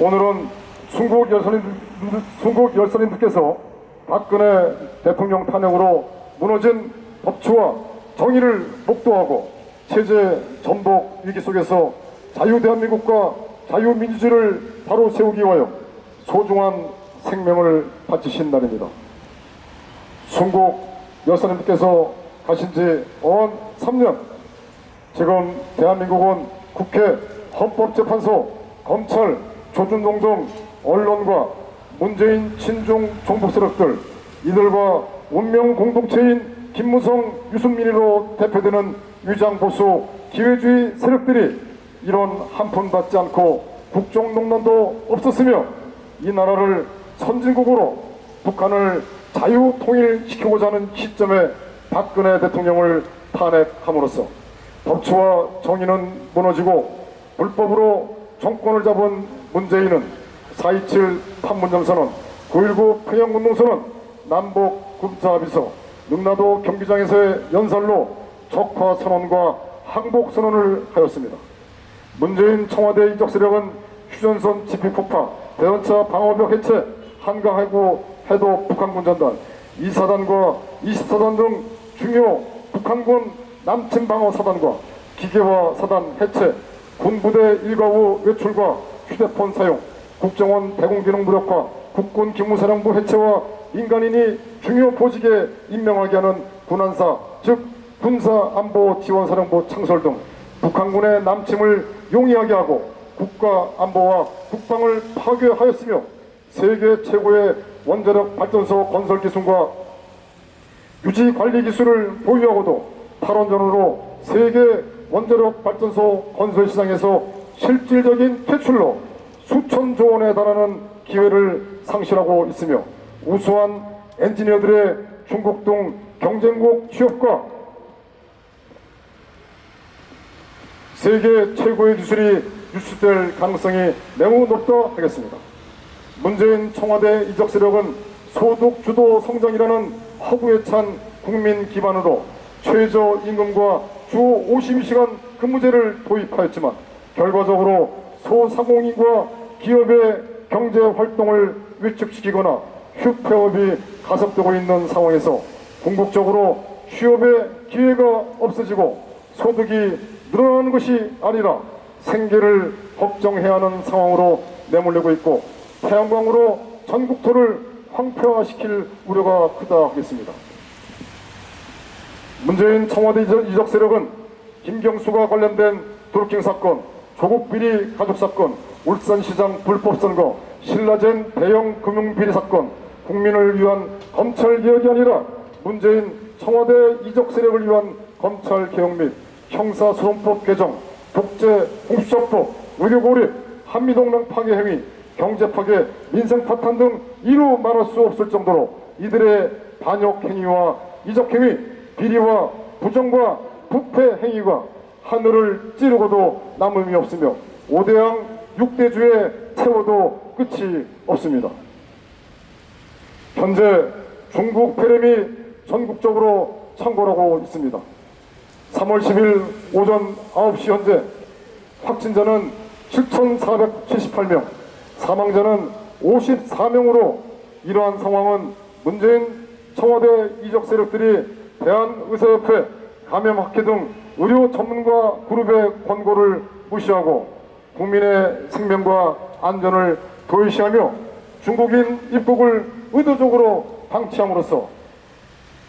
오늘은 순국 열사님, 순국 열사님들께서 박근혜 대통령 탄핵으로 무너진 법치와 정의를 목도하고 체제 전복 위기 속에서 자유 대한민국과 자유민주주의를 바로 세우기 위하여 소중한 생명을 바치신 날입니다. 순국 여사님께서 가신 지언 3년 지금 대한민국은 국회, 헌법재판소, 검찰, 조준동 등 언론과 문재인 친중 종북 세력들 이들과 운명 공동체인 김무성, 유승민으로 대표되는 위장보수 기회주의 세력들이 이런 한 푼 받지 않고 국정농단도 없었으며 이 나라를 선진국으로 북한을 자유 통일시키고자 하는 시점에 박근혜 대통령을 탄핵함으로써 법치와 정의는 무너지고 불법으로 정권을 잡은 문재인은 4.27 판문점 선언, 9.19 평양운동 선언, 남북 군사합의서, 능라도 경기장에서의 연설로 적화 선언과 항복 선언을 하였습니다. 문재인 청와대 이적 세력은 휴전선 집회 폭파, 대전차 방어벽 해체, 한강 해구 해도 북한군 전단, 2사단과 24단 등 중요 북한군 남침 방어 사단과 기계화 사단 해체, 군부대 일과 후 외출과 휴대폰 사용, 국정원 대공기능 무력화, 국군 기무사령부 해체와 민간인이 중요 보직에 임명하게 하는 군안사, 즉 군사안보지원사령부 창설 등 북한군의 남침을 용이하게 하고 국가 안보와 국방을 파괴하였으며 세계 최고의 원자력 발전소 건설 기술과 유지 관리 기술을 보유하고도 탈원전으로 세계 원자력 발전소 건설 시장에서 실질적인 퇴출로 수천조 원에 달하는 기회를 상실하고 있으며 우수한 엔지니어들의 중국 등 경쟁국 취업과 세계 최고의 기술이 유출될 가능성이 매우 높다 하겠습니다. 문재인 청와대 이적 세력은 소득 주도 성장이라는 허구에 찬 국민 기반으로 최저 임금과 주 52시간 근무제를 도입하였지만 결과적으로 소상공인과 기업의 경제 활동을 위축시키거나 휴폐업이 가속되고 있는 상황에서 궁극적으로 취업의 기회가 없어지고 소득이 늘어나는 것이 아니라 생계를 걱정해야 하는 상황으로 내몰리고 있고 태양광으로 전국토를 황폐화시킬 우려가 크다 하겠습니다. 문재인 청와대 이적- 세력은 김경수가 관련된 드루킹 사건, 조국 비리 가족 사건, 울산시장 불법 선거, 신라젠 대형 금융 비리 사건, 국민을 위한 검찰 개혁이 아니라 문재인 청와대 이적 세력을 위한 검찰 개혁 및 형사소송법 개정, 독재 공수처법, 의료 고립, 한미동맹 파괴 행위, 경제 파괴, 민생 파탄 등 이루 말할 수 없을 정도로 이들의 반역 행위와 이적 행위, 비리와 부정과 부패 행위가 하늘을 찌르고도 남음이 없으며 오대양 육대주의 채워도 끝이 없습니다. 현재 중국 폐렴이 전국적으로 창궐하고 있습니다. 3월 10일 오전 9시 현재 확진자는 7,478명, 사망자는 54명으로 이러한 상황은 문재인 청와대 이적 세력들이 대한의사협회, 감염학회 등 의료 전문가 그룹의 권고를 무시하고 국민의 생명과 안전을 도외시하며 중국인 입국을 의도적으로 방치함으로써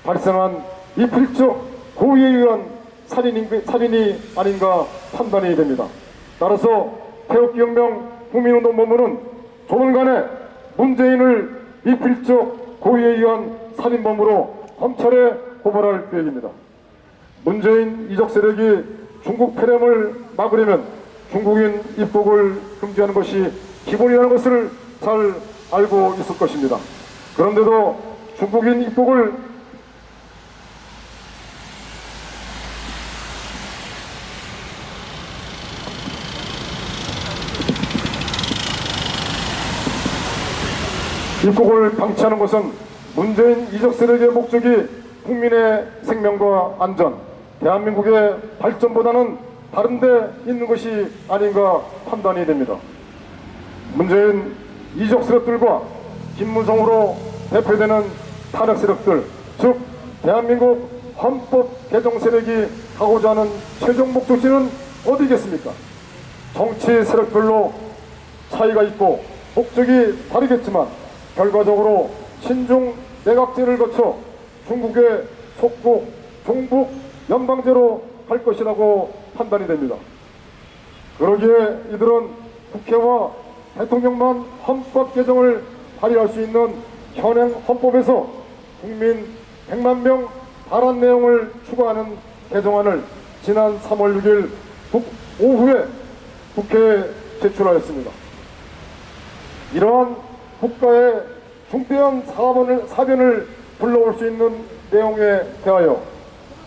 발생한 이필적 고의에 의한 살인인, 살인이 아닌가 판단이 됩니다. 따라서 태극기혁명 국민운동본부는 조만간에 문재인을 미필적 고의에 의한 살인범으로 검찰에 고발할 계획입니다. 문재인 이적 세력이 중국 폐렴을 막으려면 중국인 입국을 금지하는 것이 기본이라는 것을 잘 알고 있을 것입니다. 그런데도 중국인 입국을 입국을 방치하는 것은 문재인 이적 세력의 목적이 국민의 생명과 안전, 대한민국의 발전보다는 다른 데 있는 것이 아닌가 판단이 됩니다. 문재인 이적 세력들과 김무성으로 대표되는 탄핵 세력들, 즉 대한민국 헌법 개정 세력이 하고자 하는 최종 목적지는 어디겠습니까? 정치 세력별로 차이가 있고 목적이 다르겠지만 결과적으로 신중 내각제를 거쳐 중국의 속국 종북 연방제로 갈 것이라고 판단이 됩니다. 그러기에 이들은 국회와 대통령만 헌법 개정을 발의할 수 있는 현행 헌법에서 국민 100만 명 발안 내용을 추가하는 개정안을 지난 3월 6일 국- 오후에 국회에 제출하였습니다. 이러한 국가의 중대한 사변을, 사변을 불러올 수 있는 내용에 대하여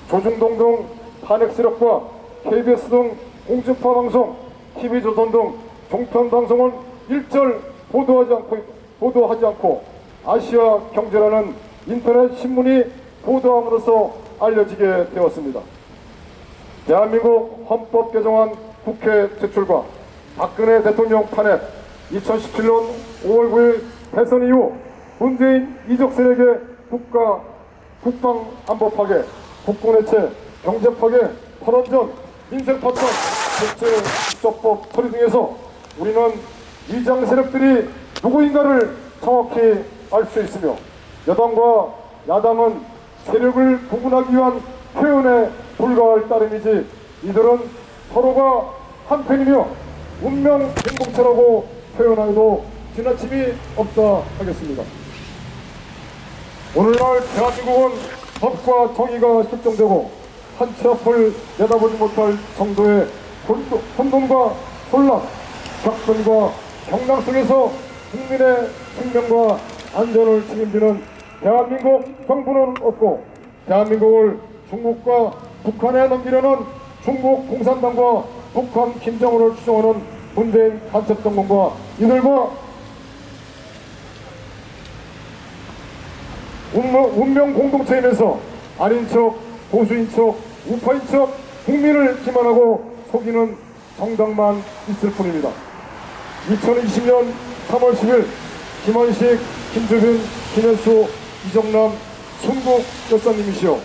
조중동 등 탄핵 세력과 KBS 등 공중파 방송, TV조선 등 종편 방송은 일절 보도하지 않고 보도하지 않고 아시아 경제라는 인터넷 신문이 보도함으로써 알려지게 되었습니다. 대한민국 헌법 개정안 국회 제출과 박근혜 대통령 탄핵 2017년 5월 9일 대선 이후 문재인 이적 세력의 국가 국방 안보 파괴, 국군 해체, 경제 파괴, 탈원전, 민생 파탄, 국제 국적법 처리 등에서 우리는 위장 세력들이 누구인가를 정확히 알 수 있으며 여당과 야당은 세력을 구분하기 위한 표현에 불과할 따름이지 이들은 서로가 한편이며 운명 행복체라고 표현하여도 지나침이 없다 하겠습니다. 오늘날 대한민국은 법과 정의가 실종되고 한치 앞을 내다보지 못할 정도의 혼돈- 혼돈과 혼란, 격변과 경랑 속에서 국민의 생명과 안전을 책임지는 대한민국 정부는 없고 대한민국을 중국과 북한에 넘기려는 중국 공산당과 북한 김정은을 추종하는 문재인 간첩 정권과 이들과 운명, 공동체이면서 아닌 척, 보수인 척, 우파인 척 국민을 기만하고 속이는 정당만 있을 뿐입니다. 2020년 3월 10일 김원식, 김주빈, 김현수, 이정남, 순국 여사님이시여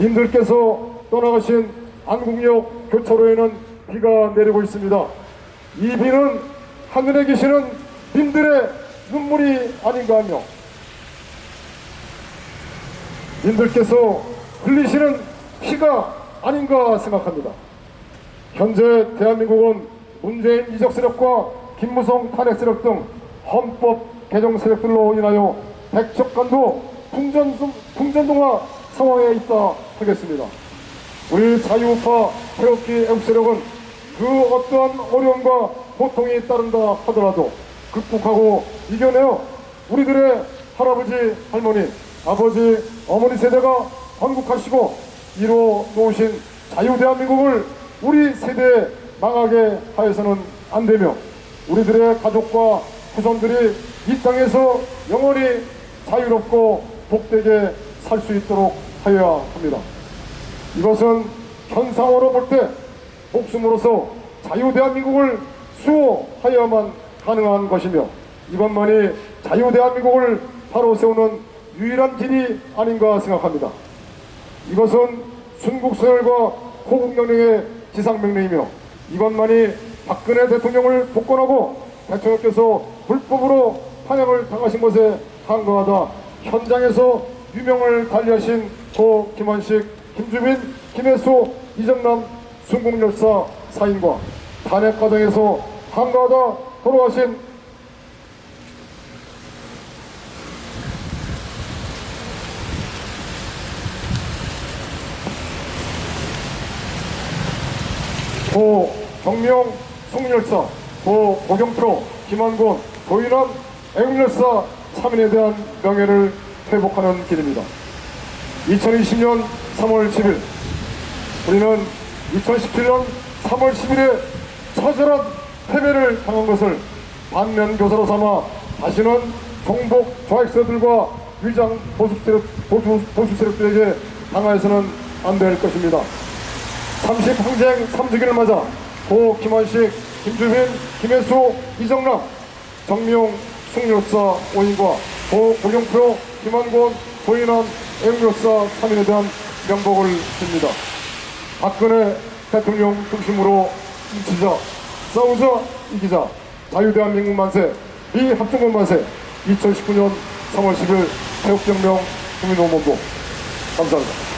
님들께서 떠나가신 안국역 교차로에는 비가 내리고 있습니다. 이 비는 하늘에 계시는 님들의 눈물이 아닌가 하며 님들께서 흘리시는 피가 아닌가 생각합니다. 현재 대한민국은 문재인 이적 세력과 김무성 탄핵 세력 등 헌법 개정 세력들로 인하여 백척간도 풍전, 풍전동화 상황에 있다 하겠습니다. 우리 자유우파 태극기 애국 세력은 그 어떠한 어려움과 고통이 따른다 하더라도 극복하고 이겨내어 우리들의 할아버지, 할머니, 아버지, 어머니 세대가 건국하시고 이루어 놓으신 자유대한민국을 우리 세대에 망하게 하여서는 안 되며 우리들의 가족과 후손들이 이 땅에서 영원히 자유롭고 복되게 살 수 있도록 하여야 합니다. 이것은 현상으로 볼 때 목숨으로서 자유대한민국을 수호하여야만 가능한 것이며 이것만이 자유대한민국을 바로 세우는 유일한 길이 아닌가 생각합니다. 이것은 순국서열과 호국명령의 지상명령이며 이것만이 박근혜 대통령을 복권하고 대통령께서 불법으로 탄핵을 당하신 것에 한거하다 현장에서 유명을 달리하신 고 김원식, 김주민, 김혜수, 이정남, 순국열사 사인과 탄핵 과정에서 한가하다 돌아가신 고 정명 송열사, 고 고경표, 김한곤, 고인원, 애국열사 3인에 대한 명예를 회복하는 길입니다. 2020년 3월 10일 우리는 2017년 3월 10일에 처절한 패배를 당한 것을 반면 교사로 삼아 다시는 종북 좌익세들과 위장 보수 세력, 보수, 보수 세력들에게 당하여서는 안 될 것입니다. 30 항쟁 3주기를 맞아 고 김원식, 김주빈, 김혜수, 이정남 정미용 승려사 오인과 고 고경표 김한권 소인환 앵료사 3인에 대한 명복을 빕니다. 박근혜 대통령 중심으로 뭉치자 싸우자 이기자 자유대한민국 만세 미합중국 만세 2019년 3월 10일 태국경명 국민노원본부 감사합니다.